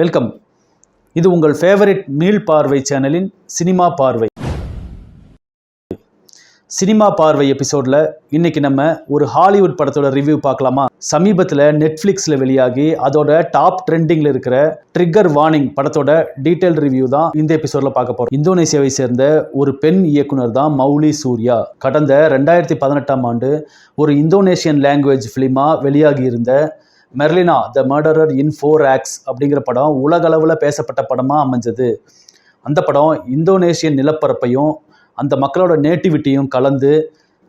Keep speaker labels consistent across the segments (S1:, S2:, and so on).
S1: Welcome. இது உங்கள் favourite மீள் பார்வை சேனலின் சினிமா பார்வை. சினிமா பார்வை எபிசோடில் இன்னைக்கு நம்ம ஒரு ஹாலிவுட் படத்தோட ரிவ்யூ பார்க்கலாமா? சமீபத்தில் நெட்ஃப்ளிக்ஸில் வெளியாகி அதோட டாப் ட்ரெண்டிங்கில் இருக்கிற ட்ரிக்கர் வார்னிங் படத்தோட டீட்டெயில் ரிவ்யூ தான் இந்த எபிசோடில் பார்க்க போகிறோம் இந்தோனேசியாவை சேர்ந்த ஒரு பெண் இயக்குனர் தான் மௌலி சூர்யா. கடந்த ரெண்டாயிரத்தி பதினெட்டாம் ஆண்டு ஒரு இந்தோனேஷியன் லாங்குவேஜ் ஃபிலிமாக வெளியாகி இருந்த Marlina the murderer in four acts அப்படிங்கிற படம் உலகளவில் பேசப்பட்ட படமாக அமைஞ்சது. அந்த படம் இந்தோனேஷியன் நிலப்பரப்பையும் அந்த மக்களோட நேட்டிவிட்டியும் கலந்து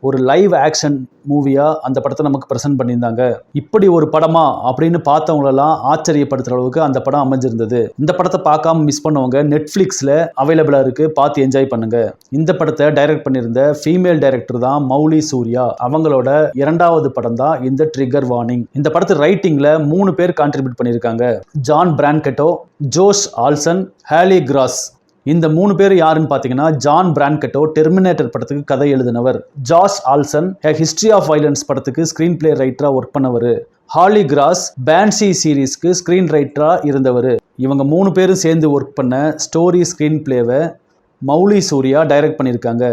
S1: ஒரு லைவ் ஆக்ஷன் மூவியாக அந்த படத்தை நமக்கு ப்ரெசென்ட் பண்ணியிருந்தாங்க. இப்படி ஒரு படமா அப்படின்னு பார்த்தவங்களெல்லாம் ஆச்சரியப்படுத்துகிற அளவுக்கு அந்த படம் அமைஞ்சிருந்தது. இந்த படத்தை பார்க்காம மிஸ் பண்ணவங்க நெட்ஃப்ளிக்ஸில் அவைலபிளாக இருக்குது பார்த்து என்ஜாய் பண்ணுங்க. இந்த படத்தை டைரக்ட் பண்ணியிருந்த ஃபீமேல் டைரக்டர் தான் மௌலி சூர்யா. அவங்களோட இரண்டாவது படம் தான் இந்த ட்ரிகர் வார்னிங் இந்த படத்து ரைட்டிங்கில் மூணு பேர் கான்ட்ரிபியூட் பண்ணியிருக்காங்க. John Brancato Josh Olson Halley Gross. இந்த மூணு பேர் யாருன்னு பார்த்தீங்கன்னா ஜான் பிரான்கட்டோ டெர்மினேட்டர் படத்துக்கு கதை எழுதினவர். Josh Olson A history of violence படத்துக்கு ஸ்க்ரீன் பிளே ரைட்டராக ஒர்க் பண்ணவர். ஹாலி கிராஸ் பேன்சி சீரீஸ்க்கு ஸ்க்ரீன் ரைட்டராக இருந்தவர். இவங்க மூணு பேரும் சேர்ந்து ஒர்க் பண்ண ஸ்டோரி ஸ்க்ரீன் பிளேவை மௌலி சூர்யா டைரக்ட் பண்ணியிருக்காங்க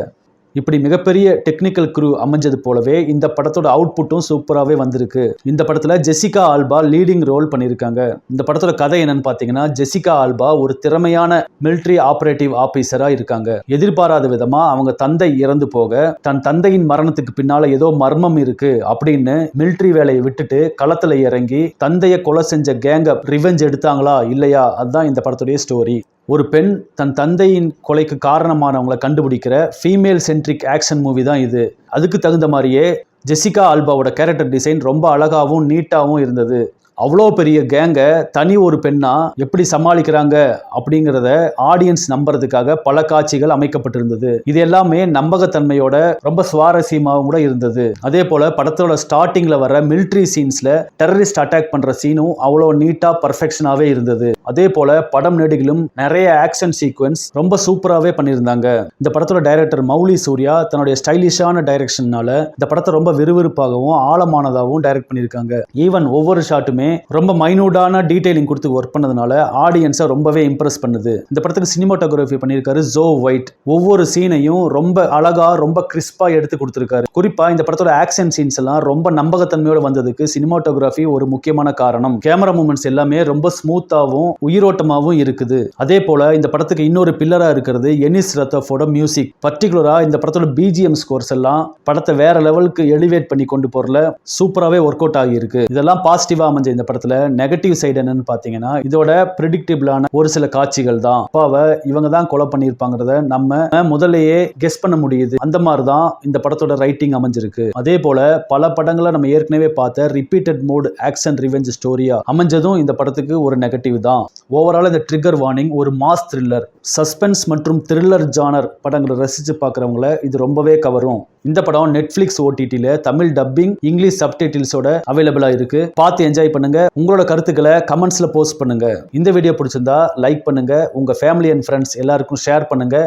S1: இப்படி மிகப்பெரிய டெக்னிக்கல் குரூ அமைஞ்சது போலவே இந்த படத்தோட அவுட்புட்டும் சூப்பராகவே வந்திருக்கு. இந்த படத்தில் ஜெசிகா ஆல்பா லீடிங் ரோல் பண்ணியிருக்காங்க. இந்த படத்தோட கதை என்னன்னு பார்த்தீங்கன்னா ஜெசிகா ஆல்பா ஒரு திறமையான மிலிட்ரி ஆபரேட்டிவ் ஆபீசராக இருக்காங்க. எதிர்பாராத விதமாக அவங்க தந்தை இறந்து போக தன் தந்தையின் மரணத்துக்கு பின்னால் ஏதோ மர்மம் இருக்கு அப்படின்னு மிலிட்ரி வேலையை விட்டுட்டு களத்தில் இறங்கி தந்தையை கொலை செஞ்ச கேங்க ரிவெஞ்ச் எடுத்தாங்களா இல்லையா? அதுதான் இந்த படத்துடைய ஸ்டோரி ஒரு பெண் தன் தந்தையின் கொலைக்கு காரணமானவங்களை கண்டுபிடிக்கிற ஃபீமேல் சென்ட்ரிக் ஆக்ஷன் மூவி தான் இது. அதுக்கு தகுந்த மாதிரியே ஜெசிகா ஆல்பாவோட கேரக்டர் டிசைன் ரொம்ப அழகாகவும் நீட்டாகவும் இருந்தது. அவ்வளோ பெரிய கேங்கை தனி ஒரு பெண்ணா எப்படி சமாளிக்கிறாங்க அப்படிங்கிறத ஆடியன்ஸ் நம்புறதுக்காக பல காட்சிகள் அமைக்கப்பட்டிருந்தது. இது எல்லாமே நம்பகத்தன்மையோட ரொம்ப சுவாரஸ்யமாகவும் கூட இருந்தது. அதே போல படத்தோட ஸ்டார்டிங்ல வர மிலிட்ரி சீன்ஸ்ல டெரரிஸ்ட் அட்டாக் பண்ற சீனும் அவ்வளோ நீட்டா பர்ஃபெக்ஷனாகவே இருந்தது. அதே போல படம் நெடுகிலும் நிறைய ஆக்ஷன் சீக்வன்ஸ் ரொம்ப சூப்பராகவே பண்ணியிருந்தாங்க. இந்த படத்தோட டைரக்டர் மௌலி சூர்யா தன்னுடைய ஸ்டைலிஷான டைரக்ஷன்னால இந்த படத்தை ரொம்ப விறுவிறுப்பாகவும் ஆழமானதாகவும் டைரக்ட் பண்ணியிருக்காங்க. ஈவன் ஒவ்வொரு ஷாட்டுமே ரொம்ப மைனூட்டான டீடைலிங் கொடுத்து ஒர்க் பண்ணதுனால ஆடியன்ஸை ரொம்பவே இம்ப்ரெஸ் பண்ணுது. இந்த படத்துக்கு சினிமாட்டோகிராஃபி பண்ணியிருக்காரு ஜோ ஒயிட் ஒவ்வொரு சீனையும் ரொம்ப அழகா ரொம்ப கிறிஸ்பா எடுத்து கொடுத்துருக்காரு. குறிப்பா இந்த படத்தோட ஆக்ஷன் சீன்ஸ் எல்லாம் ரொம்ப நம்பகத்தன்மையோட வந்ததுக்கு சினிமாட்டோகிராஃபி ஒரு முக்கியமான காரணம். கேமரா மூமெண்ட்ஸ் எல்லாமே ரொம்ப ஸ்மூத்தாகவும் உயிரோட்டமாகவும் இருக்குது. அதே போல இந்த படத்துக்கு இன்னொரு பில்லரா இருக்கிறது எனிஸ் ரத்தோட மியூசிக் பர்டிகுலரா இந்த படத்தோட பிஜிஎம் ஸ்கோர்ஸ் எல்லாம் படத்தை வேற லெவலுக்கு எலிவேட் பண்ணி கொண்டு போறல சூப்பராகவே ஒர்க் அவுட் ஆகியிருக்கு. இதெல்லாம் பாசிட்டிவா அமைஞ்ச இந்த படத்துல நெகட்டிவ் சைடு என்னன்னு பாத்தீங்கன்னா இதோட ப்ரிடிக்டபிளான ஒரு சில காட்சிகள் தான். அப்பாவை இவங்க தான் கொலை பண்ணியிருப்பாங்கிறத நம்ம முதல்லயே கெஸ் பண்ண முடியுது. அந்த மாதிரி தான் இந்த படத்தோட ரைட்டிங் அமைஞ்சிருக்கு. அதே போல பல படங்களை நம்ம ஏற்கனவே பார்த்த ரிப்பீட்டட் மோட் ஆக்ஷன் ரிவெஞ்ச் ஸ்டோரியா அமைஞ்சதும் இந்த படத்துக்கு ஒரு நெகட்டிவ் தான். ஓவரால் இந்த ட்ரிகர் வார்னிங் ஒரு மாஸ் த்ரில்லர் சஸ்பென்ஸ் மற்றும் த்ரில்லர் ஜானர் படங்களை ரசித்து பார்க்குறவங்கள இது ரொம்பவே கவரும். இந்த படம் நெட்ஃப்ளிக்ஸ் ஓடிடியில் தமிழ் டப்பிங் இங்கிலீஷ் சப்டைட்டில்ஸோட அவைலபிளாக இருக்கு. பார்த்து என்ஜாய் பண்ண பண்ணுங்க. உங்களோட கருத்துக்களை கமெண்ட்ஸில் போஸ்ட் பண்ணுங்க. இந்த வீடியோ பிடிச்சிருந்தா லைக் பண்ணுங்க. உங்க ஃபேமிலி அண்ட் ஃப்ரெண்ட்ஸ் எல்லாருக்கும் ஷேர் பண்ணுங்க.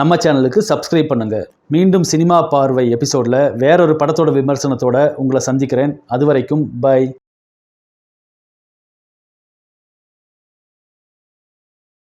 S1: நம்ம சேனலுக்கு சப்ஸ்கிரைப் பண்ணுங்க. மீண்டும் சினிமா பார்வை எபிசோடில் வேறொரு படத்தோட விமர்சனத்தோட உங்களை சந்திக்கிறேன். அது வரைக்கும் பை